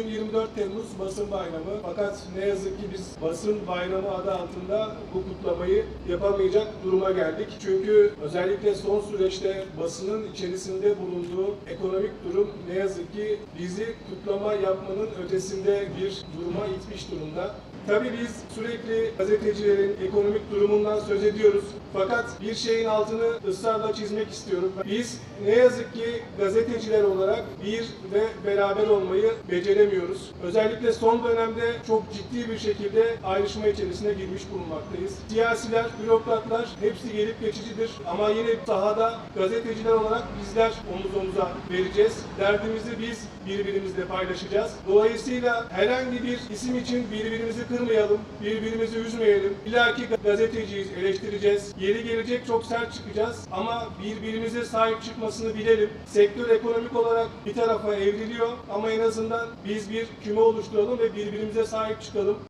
14 Temmuz basın bayramı. Fakat ne yazık ki biz basın bayramı adı altında bu kutlamayı yapamayacak duruma geldik. Çünkü özellikle son süreçte basının içerisinde bulunduğu ekonomik durum ne yazık ki bizi kutlama yapmanın ötesinde bir duruma itmiş durumda. Tabii biz sürekli gazetecilerin ekonomik durumundan söz ediyoruz. Fakat bir şeyin altını ısrarla çizmek istiyorum. Biz ne yazık ki gazeteciler olarak bir ve beraber olmayı beceremiyoruz. Özellikle son dönemde çok ciddi bir şekilde ayrışma içerisine girmiş bulunmaktayız. Siyasiler, bürokratlar hepsi gelip geçicidir. Ama yine sahada gazeteciler olarak bizler omuz omuza vereceğiz. Derdimizi biz birbirimizle paylaşacağız. Dolayısıyla herhangi bir isim için birbirimizi kırmayalım, birbirimizi üzmeyelim. İllaki gazeteciyiz, eleştireceğiz. Yeri gelecek çok sert çıkacağız ama birbirimize sahip çıkmasını bilelim. Sektör ekonomik olarak bir tarafa evriliyor ama en azından biz bir küme oluşturalım ve birbirimize sahip çıkalım.